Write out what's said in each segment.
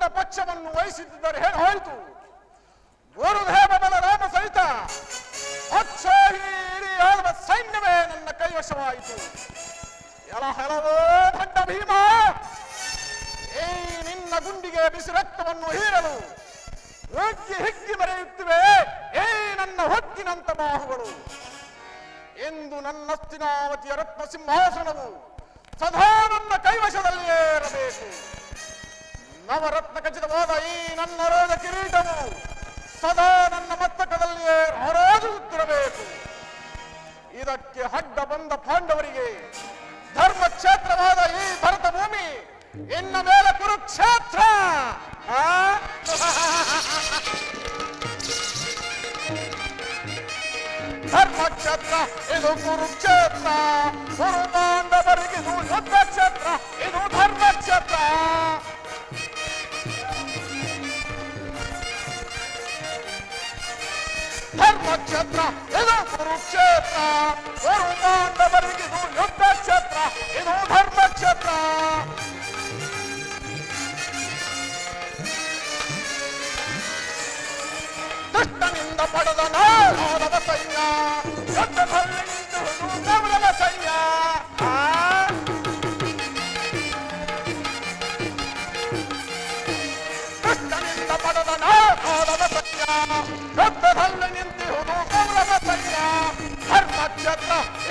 ಅಖಂಡ ಪಕ್ಷವನ್ನು ವಹಿಸಿದ್ದರೆ ಹೇಳಿ, ಹೋಯಿತು. ಗುರುದೇವ ಬಲರಾಮ ಸಹಿತ ಪಕ್ಷ ಆಳುವ ಸೈನ್ಯವೇ ನನ್ನ ಕೈವಶವಾಯಿತು. ಎಲ ಹಲವೋ ದೊಡ್ಡ ಭೀಮ. ಈ ನಿನ್ನ ಗುಂಡಿಗೆ ಬಿಸಿ ರಕ್ತವನ್ನು ಹೀರಲು ಹಿಗ್ಗಿ ಹಿಗ್ಗಿ ಬರೆಯುತ್ತಿವೆ ಏ ನನ್ನ ಹೊತ್ತಿನಂತ ಬಾಹುಗಳು. ಎಂದು ನನ್ನ ಹಸ್ತಿನಾವತಿಯ ರತ್ನ ಸಿಂಹಾಸನವು ಸದಾ ನನ್ನ ಕೈವಶದಲ್ಲಿಯೇ ಇರಬೇಕು ನವರತ್ನ ಖಚಿತವಾದ ಈ ನನ್ನ ರೋಗ ಕಿರೀಟವು ಸದಾ ನನ್ನ ಮಸ್ತಕದಲ್ಲಿಯೇ ಹರಾಜುತ್ತಿರಬೇಕು. ಇದಕ್ಕೆ ಹಡ್ಡ ಬಂದ ಪಾಂಡವರಿಗೆ ಧರ್ಮ ಕ್ಷೇತ್ರವಾದ ಈ ಭರತ ಭೂಮಿ ಇನ್ನ ಮೇಲೆ ಕುರುಕ್ಷೇತ್ರ? ಧರ್ಮಕ್ಷೇತ್ರ, ಇದು ಕುರುಕ್ಷೇತ್ರ. ಕುರು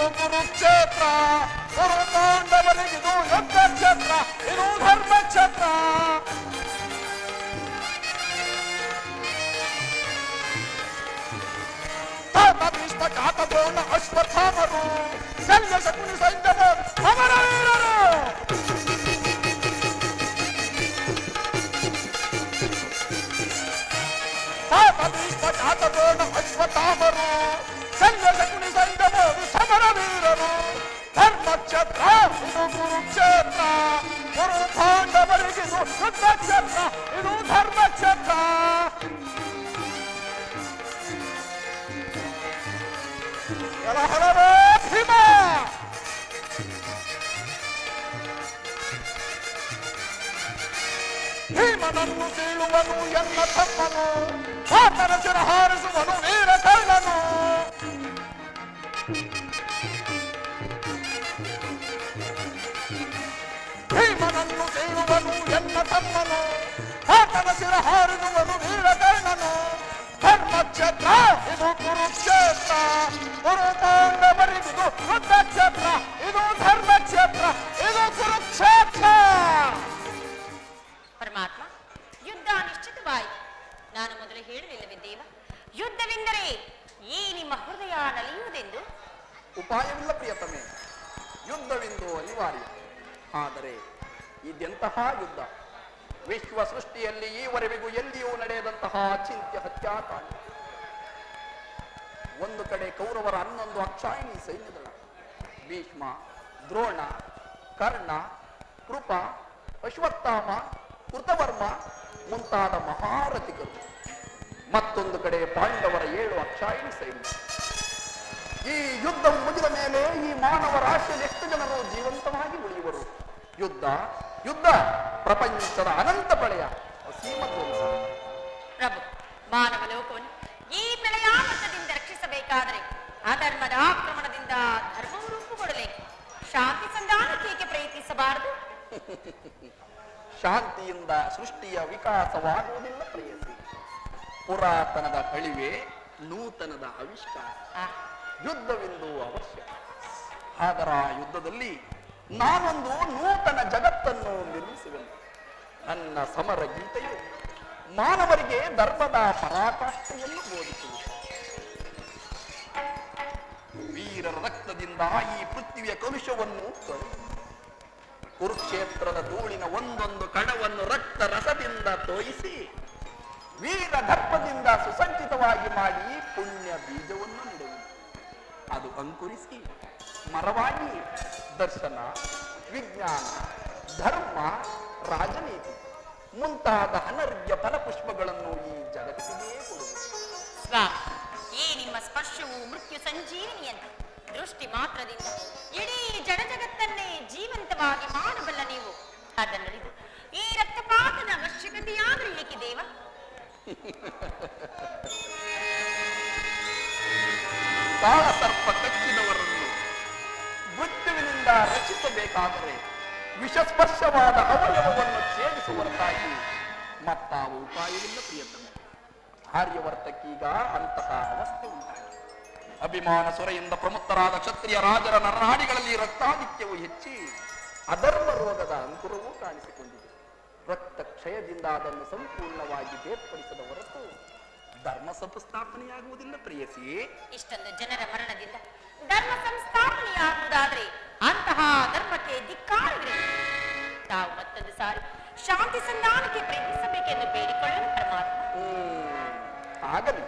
ಇದು ಕುರುಕ್ಷೇತ್ರ ಕುರು ಪಾಂಡವರಿಗಿದು ಯುದ್ಧ ಕ್ಷೇತ್ರ ಇದು ಧರ್ಮಕ್ಷೇತ್ರ ತಾತ ಭೀಷ್ಮ ಕಾತ ದ್ರೋಣ ಅಶ್ವತ್ಥಾಮರು ಶಲ್ಯ ಶಕುನಿ ಸೈನ್ಯದ ಅಮರ ವೀರರು ತಾತ ಭೀಷ್ಮ ಕಾತ ದ್ರೋಣ ಅಶ್ವತ್ಥಾಮರು ಪಾಂಡವರಿಗಿದು ಯುದ್ಧ ಕ್ಷೇತ್ರ ಇದು ಧರ್ಮಕ್ಷೇತ್ರ ಎಲ ಹಲವೇ ಭೀಮ ಭೀಮನನ್ನು ಸೀಳುವನು ಎನ್ನ ತಮ್ಮನು ಆತನ ಶಿರ ಹಾರಿಸುವನು ವೀರ ಕರ್ಣನು ತಮ್ಮನು ಆತನ ಶಿರ ಹಾರಿಸುವನು ವೀರ ಕರ್ಣನು ಧರ್ಮಕ್ಷೇತ್ರ ಇದು ಕುರುಕ್ಷೇತ್ರ ಕುರು ಬರಿದು ಯುದ್ಧ ಕ್ಷೇತ್ರ ಇದು ಧರ್ಮಕ್ಷೇತ್ರ ಇದು ಕುರುಕ್ಷೇತ್ರ ಪರಮಾತ್ಮ, ಯುದ್ಧ ನಿಶ್ಚಿತವಾಯಿತು ನಾನು ಮೊದಲು ಹೇಳಲಿಲ್ಲವೇ ದೇವ, ಯುದ್ಧವೆಂದರೆ ಈ ನಿಮ್ಮ ಹೃದಯ ನಲಿಯುವುದೆಂದು? ಉಪಾಯವಿಲ್ಲ ಪ್ರಿಯತಮೆ, ಯುದ್ಧವೆಂದು ಅನಿವಾರ್ಯ. ಆದರೆ ಇದೆಂತಹ ಯುದ್ಧ? ವಿಶ್ವ ಸೃಷ್ಟಿಯಲ್ಲಿ ಈವರೆಗೂ ಎಲ್ಲಿಯೂ ನಡೆಯದಂತಹ ಚಿಂತ್ಯ ಹತ್ಯಾಕಾಂಡ. ಒಂದು ಕಡೆ ಕೌರವರ ಹನ್ನೊಂದು ಅಕ್ಷಾಯಿಣಿ ಸೈನ್ಯಗಳು ಭೀಷ್ಮ, ದ್ರೋಣ, ಕರ್ಣ, ಕೃಪ, ಅಶ್ವತ್ಥಾಮ, ಕೃತವರ್ಮ ಮುಂತಾದ ಮಹಾರಥಿಗಳು. ಮತ್ತೊಂದು ಕಡೆ ಪಾಂಡವರ ಏಳು ಅಕ್ಷಾಯಿಣಿ ಸೈನ್ಯ ಈ ಯುದ್ಧ ಮುಗಿದ ಮೇಲೆ ಈ ಮಾನವ ರಾಶಿಯಲ್ಲಿ ಎಷ್ಟು ಜನರು ಜೀವಂತವಾಗಿ ಉಳಿಯುವರು? ಯುದ್ಧ ಯುದ್ಧ ಪ್ರಪಂಚದ ಅನಂತ ಪ್ರಳಯ ಅಸೀಮ ಧ್ವಂಸ ಪ್ರಭು ಮಾನವ ಲೋಕವನ್ನು ಈ ಪ್ರಳಯಾಮೃತದಿಂದ ರಕ್ಷಿಸಬೇಕಾದರೆ ಅಧರ್ಮದ ಆಕ್ರಮಣದಿಂದ ಧರ್ಮವು ರೂಪುಗೊಳ್ಳಬೇಕು. ಶಾಂತಿ ಸಂಧಾನಕ್ಕೆ ಪ್ರಯತ್ನಿಸಬಾರದು? ಶಾಂತಿಯಿಂದ ಸೃಷ್ಟಿಯ ವಿಕಾಸವಾಗುವುದಿಲ್ಲ ಪ್ರೇಯಸಿ. ಪುರಾತನದ ಕಳಿವೆ ನೂತನದ ಆವಿಷ್ಕಾರ. ಯುದ್ಧವೆಂದು ಅವಶ್ಯ. ಆದರ ಯುದ್ಧದಲ್ಲಿ ನಾನೊಂದು ನೂತನ ಜಗತ್ತನ್ನು ನಿರ್ಮಿಸುವೆನು. ನನ್ನ ಸಮರ ಗೀತೆಯು ಮಾನವರಿಗೆ ಧರ್ಮದ ಪರಾಕಾಷ್ಠೆಯನ್ನು ಬೋಧಿಸುವುದು. ವೀರರ ರಕ್ತದಿಂದ ಈ ಪೃಥ್ವಿಯ ಕಲುಷವನ್ನು ಕುರುಕ್ಷೇತ್ರದ ಧೂಳಿನ ಒಂದೊಂದು ಕಣವನ್ನು ರಕ್ತ ರಸದಿಂದ ತೋಯಿಸಿ, ವೀರ ದರ್ಪದಿಂದ ಸುಸಜ್ಜಿತವಾಗಿ ಮಾಡಿ ಪುಣ್ಯ ಬೀಜವನ್ನು ನೆಡುವುದು. ಅದು ಅಂಕುರಿಸಿ ಮರವಾಗಿ ದರ್ಶನ ವಿಜ್ಞಾನ ಧರ್ಮ ರಾಜನೀತಿ ಮುಂತಾದ ಅನರ್ಘ್ಯ ಫಲಪುಷ್ಪಗಳನ್ನು ಈ ಜಗತ್ತಿಗೆ ಈ ನಿಮ್ಮ ಸ್ಪರ್ಶವು ಮೃತ್ಯು ಸಂಜೀವಿನಿಯಂತೆ. ದೃಷ್ಟಿ ಮಾತ್ರದಿಂದ ಇಡೀ ಜಡ ಜಗತ್ತನ್ನೇ ಜೀವಂತವಾಗಿ ಮಾಡಬಲ್ಲ ನೀವು. ಅದನ್ನರಿದು ಈ ರಕ್ತಪಾತದ ಅವಶ್ಯಕತೆಯಾದರೂ ಏಕೆ ದೇವ? ಕಾಳ ಸರ್ಪ ರಕ್ಷಿಸಬೇಕಾದರೆ ವಿಷಸ್ಪರ್ಶವಾದ ಅವಯವವನ್ನು ಸೇವಿಸುವಂತಾಗಿ ಮತ್ತಾವ ಉಪಾಯವಿಲ್ಲ ಪ್ರಿಯತಮ. ಆರ್ಯವರ್ತಕ್ಕೀಗ ಅಂತಹ ಅವಸ್ಥೆ ಉಂಟಾಗಿದೆ. ಅಭಿಮಾನ ಸೊರೆಯಿಂದ ಪ್ರಮುಖರಾದ ಕ್ಷತ್ರಿಯ ರಾಜರ ನರನಾಡಿಗಳಲ್ಲಿ ರಕ್ತಾಧಿಕ್ಯವು ಹೆಚ್ಚಿ ಅಧರ್ಮ ರೋಗದ ಅಂಕುರವೂ ಕಾಣಿಸಿಕೊಂಡಿದೆ. ರಕ್ತ ಕ್ಷಯದಿಂದ ಅದನ್ನು ಸಂಪೂರ್ಣವಾಗಿ ಬೇರ್ಪಡಿಸದ ಹೊರತು ಧರ್ಮ ಸಂಸ್ಥಾಪನೆಯಾಗುವುದಿಲ್ಲ ಪ್ರಿಯಸಿ. ಇಷ್ಟೊಂದು ಜನರ ಮರಣದಿಂದ ಧರ್ಮ ಸಂಸ್ಥಾಪನೆಯಾಗುವುದಾದ್ರೆ ಅಂತಹ ಧರ್ಮಕ್ಕೆ ಧಿಕ್ಕಾರವಿದೆ ತಾವು ಮತ್ತೊಂದು ಸಾರಿ ಶಾಂತಿ ಸಂಧಾನಕ್ಕೆ ಪ್ರಯತ್ನಿಸಬೇಕೆಂದು ಬೇಡಿಕೊಳ್ಳಲು ಪರಮಾತ್ಮ. ಆಗಲಿ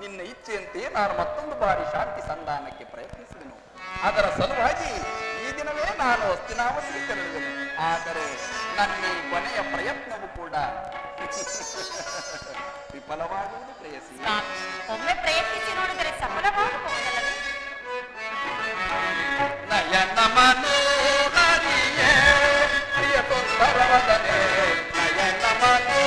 ನಿನ್ನ ಇಚ್ಛೆಯಂತೆ ನಾನು ಮತ್ತೊಂದು ಬಾರಿ ಶಾಂತಿ ಸಂಧಾನಕ್ಕೆ ಪ್ರಯತ್ನಿಸಿದೆನು. ಅದರ ಸಲುವಾಗಿ ಈ ದಿನವೇ ನಾನು ಹಸ್ತಿನಾವತಿಗೆ ತೆರಳಿದೆನು. ಆದರೆ ನನ್ನ ಈ ಕೊನೆಯ ಪ್ರಯತ್ನವೂ ಕೂಡ ವಿಫಲವಾಗುವುದು ಸ್ವಾಮಿ ಒಮ್ಮೆ ಪ್ರಯತ್ನಿಸಿ ನೋಡಿದರೆ ಸಫಲವಾಗಬಹುದಲ್ಲವೇ? నయన మనోహరియే ప్రియ తొందరవదనే నయన మనో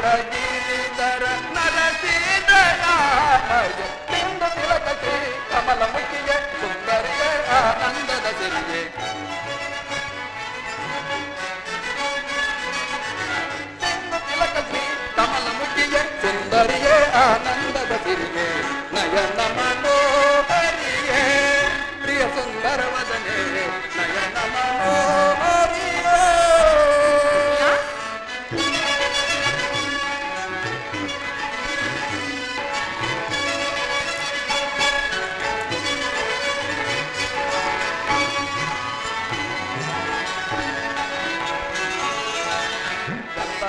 ಗಿರಿಧರ ನರಸಿದಯಾಮಯ ಬಿಂದು ತಿಲಕ ಶ್ರೀ ಕಮಲ ಮುಖಿಗೆ ಸುಂದರಿಯ ಆನಂದದ ಸಿರಿಗೆ ಬಿಂದು ತಿಲಕ ಶ್ರೀ ಕಮಲ ಮುಖಿಗೆ ಸುಂದರಿಯ ಆನಂದದ ಸಿರಿಗೆ ನಯನ ಮನೋಹರಿಯೇ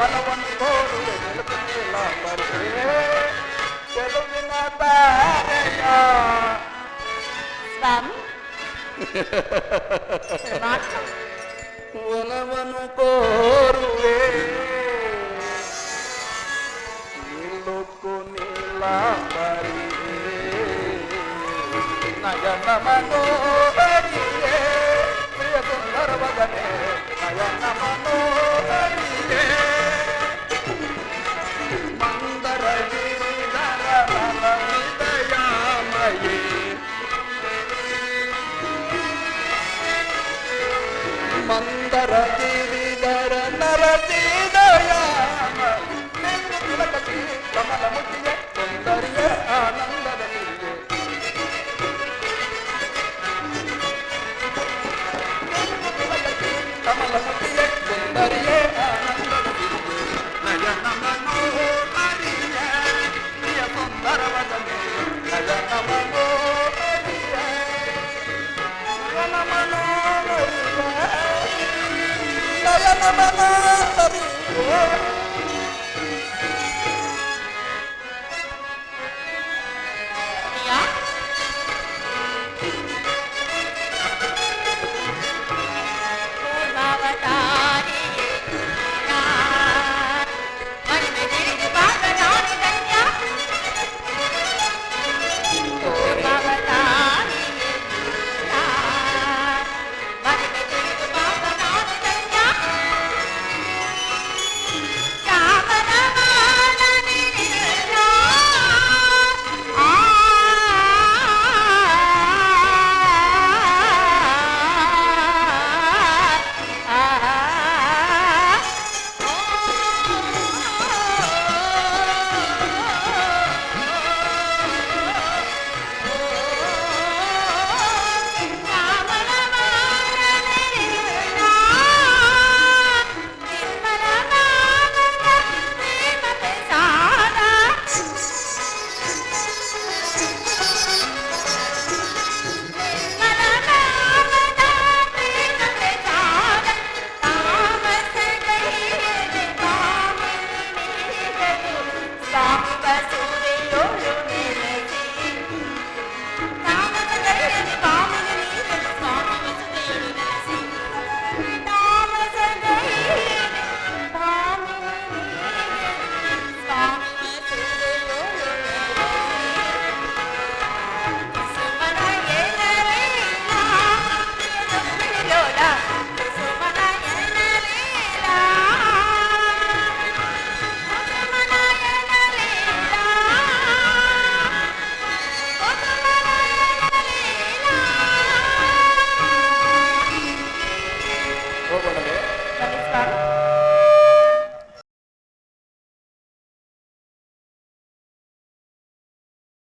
బలవంతోడు వెనుకనేలా గెలువిన స్వామి వనవను కోరువే నీళ్ళొక్కునేలా మరి నయన మనోహరియే ప్రియ సుందర వదనే నయన మందర గిరిధర నరసి